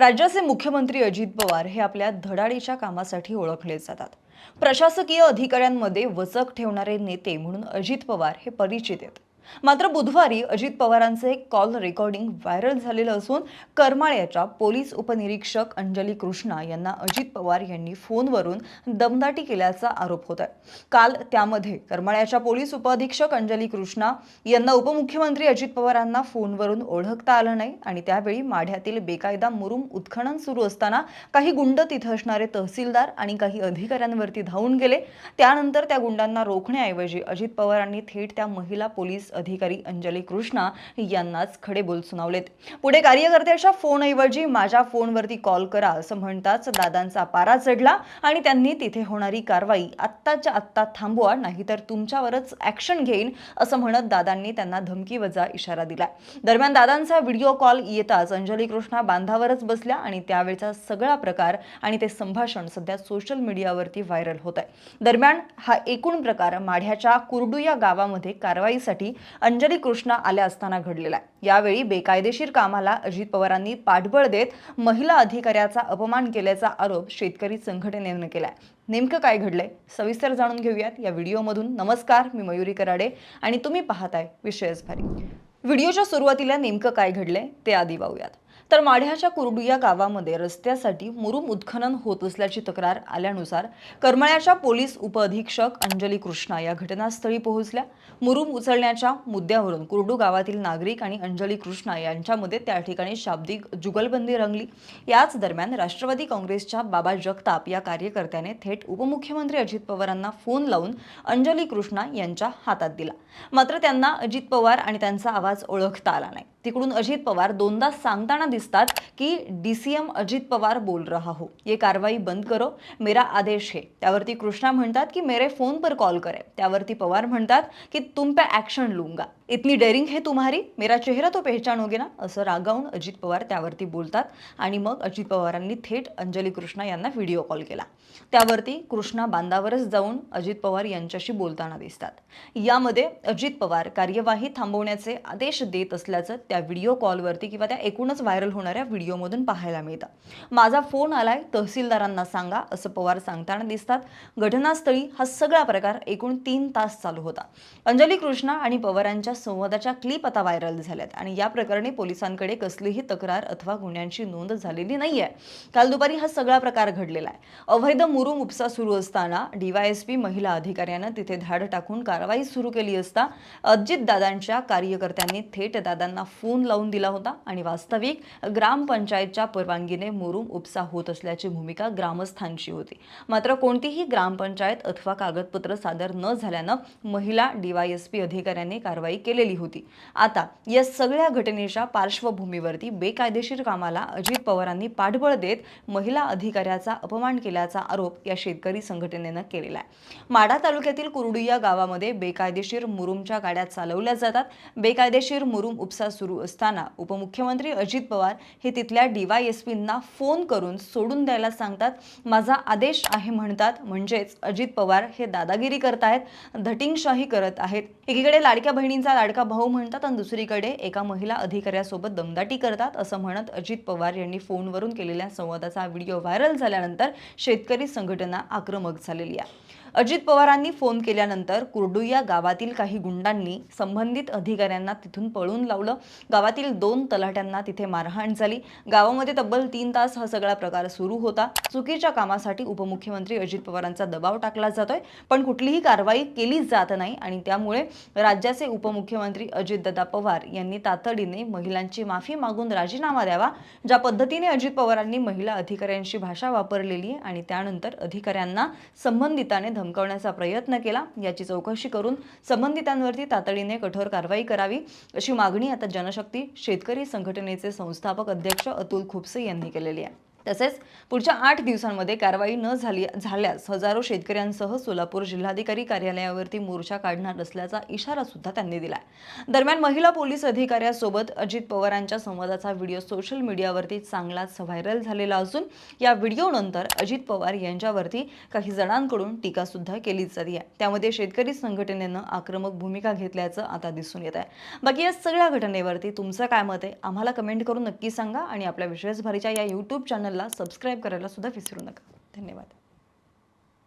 राज्याचे मुख्यमंत्री अजित पवार हे आपल्या धडाडीच्या कामासाठी ओळखले जातात. प्रशासकीय अधिकाऱ्यांमध्ये वचक ठेवणारे नेते म्हणून अजित पवार हे परिचित आहेत. मात्र बुधवारी अजित पवारांचे एक कॉल रेकॉर्डिंग व्हायरल झालेलं असून करमाळ्याच्या पोलीस उपनिरीक्षक अंजली कृष्णा यांना अजित पवार यांनी फोनवरून दमदाटी केल्याचा आरोप होत आहे काल त्यामध्ये करमाळ्याच्या पोलीस उपअधीक्षक अंजली कृष्णा यांना उपमुख्यमंत्री अजित पवारांना फोनवरून ओळखता आलं नाही आणि त्यावेळी माढ्यातील बेकायदा मुरुम उत्खनन सुरू असताना काही गुंड तिथं असणारे तहसीलदार आणि काही अधिकाऱ्यांवरती धावून गेले. त्यानंतर त्या गुंडांना रोखण्याऐवजी अजित पवारांनी थेट त्या महिला पोलीस अधिकारी अंजली कृष्णा यांनाच खडे बोल सुनावलेत पुढे कार्यकर्त्याच्या फोनऐवजी माझ्या फोनवरती कॉल करा असं म्हणताच दादांचा पारा चढला आणि त्यांनी तिथे होणारी कारवाई आत्ताच्या आत्ता थांबवा नाहीतर तुमच्यावरच ऍक्शन घेईन असं म्हणत दादांनी त्यांना धमकी वजा इशारा दिला. दरम्यान दादांचा व्हिडिओ कॉल येताच अंजली कृष्णा बांधावरच बसल्या आणि त्यावेळचा सगळा प्रकार आणि ते संभाषण सध्या सोशल मीडियावरती व्हायरल होत आहे दरम्यान हा एकूण प्रकार माढ्याच्या कुर्डू या गावामध्ये कारवाईसाठी अंजली कृष्णा आल्या असताना घडलेला आहे. यावेळी बेकायदेशीर कामाला अजित पवारांनी पाठबळ देत महिला अधिकाऱ्याचा अपमान केल्याचा आरोप शेतकरी संघटनेनं केलाय. नेमकं काय घडलंय? सविस्तर जाणून घेऊयात या व्हिडिओमधून. नमस्कार मी मयुरी कराडे आणि तुम्ही पाहताय विषयच भारी. व्हिडिओच्या सुरुवातीला नेमकं काय घडलंय ते आधी पाहूयात. तर माढ्याच्या कुरडू या गावामध्ये रस्त्यासाठी मुरुम उत्खनन होत असल्याची तक्रार आल्यानुसार करमळ्याच्या पोलीस उपअधीक्षक अंजली कृष्णा या घटनास्थळी पोहोचल्या. मुरुम उचलण्याच्या मुद्द्यावरून कुरडू गावातील नागरिक आणि अंजली कृष्णा यांच्यामध्ये त्या ठिकाणी शाब्दिक जुगलबंदी रंगली. याच दरम्यान राष्ट्रवादी काँग्रेसच्या बाबा जगताप या कार्यकर्त्याने थेट उपमुख्यमंत्री अजित पवारांना फोन लावून अंजली कृष्णा यांच्या हातात दिला. मात्र त्यांना अजित पवार आणि त्यांचा आवाज ओळखता आला नाही. तिकडून अजित पवार दोनदा सांगताना दिसतात की D C M Ajit Pawar बोल रहा हो. ये कारवाई बंद करो मेरा आदेश है. त्यावरती कृष्णा म्हणतात की मेरे फोन पर कॉल करे. त्यावरती पवार म्हणतात की तुम पे ॲक्शन लूंगा. इतनी डेअरिंग है तुम्हारी? मेरा चेहरा तो पहचान होगे ना? असं रागावून अजित पवार त्यावरती बोलतात आणि मग अजित पवारांनी थेट अंजली कृष्णा यांना व्हिडिओ कॉल केला. त्यावरती कृष्णा बांधावरच जाऊन अजित पवार यांच्याशी बोलताना दिसतात. यामध्ये अजित पवार कार्यवाही थांबवण्याचे आदेश देत असल्याचं त्या व्हिडिओ कॉलवरती किंवा त्या एकूणच व्हायरल होणाऱ्या व्हिडिओमधून पाहायला मिळतं. माझा फोन आलाय तहसीलदारांना सांगा असं पवार सांगताना दिसतात. घटनास्थळी हा सगळा प्रकार एकूण तीन तास चालू होता. अंजली कृष्णा आणि पवारांच्या संवादाच्या क्लिप आता व्हायरल झाल्यात आणि या प्रकरणी पोलिसांकडे कसलीही तक्रार अथवा गुन्ह्यांची नोंद झालेली नाहीये. काल दुपारी हा सगळा प्रकार घडलेला आहे. अवैध मुरुम उपसा सुरू असताना डीवायएसपी महिला अधिकाऱ्यानं तिथे धाड टाकून कारवाई सुरू केली असता अजित दादांच्या कार्यकर्त्यांनी थेट दादांना फोन लावून दिला होता आणि वास्तविक ग्रामपंचायतच्या परवानगीने मुरुम उपसा होत असल्याची भूमिका ग्रामस्थांची होती. मात्र कोणतीही ग्रामपंचायत अथवा कागदपत्र सादर न झाल्यानं महिला डीवायएसपी अधिकाऱ्यांनी कारवाई केलेली होती. आता या सगळ्या घटनेच्या पार्श्वभूमीवरती बेकायदेशीर कामाला अजित पवारांनी पाठबळ देत महिला अधिकाऱ्याचा अपमान केल्याचा आरोप या शेतकरी संघटनेनं केलेला आहे. माढा तालुक्यातील कुर्डी या गावामध्ये बेकायदेशीर मुरुमच्या गाड्या चालवल्या जातात. बेकायदेशीर मुरुम उपसा सुरू असताना उपमुख्यमंत्री अजित पवार हे तिथल्या डीवायएसपींना फोन करून सोडून द्यायला सांगतात माझा आदेश आहे म्हणतात. म्हणजेच अजित पवार हे दादागिरी करतायत धटिंगशाही करत आहेत. एकीकडे लाडक्या बहिणींचा लाडका भाऊ म्हणतात आणि दुसरीकडे एका महिला अधिकाऱ्यासोबत दमदाटी करतात असं म्हणत अजित पवार यांनी फोनवरून केलेल्या संवादाचा व्हिडिओ व्हायरल झाल्यानंतर शेतकरी संघटना आक्रमक झालेली आहे. अजित पवारांनी फोन केल्यानंतर कुर्डू या गावातील काही गुंडांनी संबंधित अधिकाऱ्यांना तिथून पळून लावलं. गावातील दोन तलाट्यांना तिथे मारहाण झाली. गावामध्ये तब्बल तीन तास हा सगळा प्रकार सुरू होता. चुकीच्या कामासाठी उपमुख्यमंत्री अजित पवारांचा दबाव टाकला जातोय. पण कुठलीही कारवाई केली जात नाही आणि त्यामुळे राज्याचे उपमुख्यमंत्री अजितदादा पवार यांनी तातडीने महिलांची माफी मागून राजीनामा द्यावा ज्या पद्धतीने अजित पवारांनी महिला अधिकाऱ्यांशी भाषा वापरलेली आहे आणि त्यानंतर अधिकाऱ्यांना संबंधिताने धमकावण्याचा प्रयत्न केला. याची चौकशी करून संबंधितांवरती तातडीने कठोर कारवाई करावी अशी मागणी आता जनशक्ती शेतकरी संघटनेचे संस्थापक अध्यक्ष अतुल खुपसे यांनी केलेली आहे. तसेच पुढच्या आठ दिवसांमध्ये कारवाई न झाली झाल्यास हजारो शेतकऱ्यांसह सोलापूर जिल्हाधिकारी कार्यालयावरती मोर्चा काढणार असल्याचा इशारा सुद्धा त्यांनी दिलाय. दरम्यान महिला पोलीस अधिकाऱ्यासोबत अजित पवारांच्या संवादाचा व्हिडिओ सोशल मीडियावरती चांगलाच व्हायरल झालेला असून या व्हिडिओनंतर अजित पवार यांच्यावरती काही जणांकडून टीका सुद्धा केली जाते आहे. त्यामध्ये शेतकरी संघटनेनं आक्रमक भूमिका घेतल्याचं आता दिसून येत आहे. बाकी या सगळ्या घटनेवरती तुमचं काय मत आहे? आम्हाला कमेंट करून नक्की सांगा आणि आपल्या विश्वासभारीच्या या यूट्यूब चॅनलला सबस्क्राईब करायला सुद्धा विसरू नका. धन्यवाद.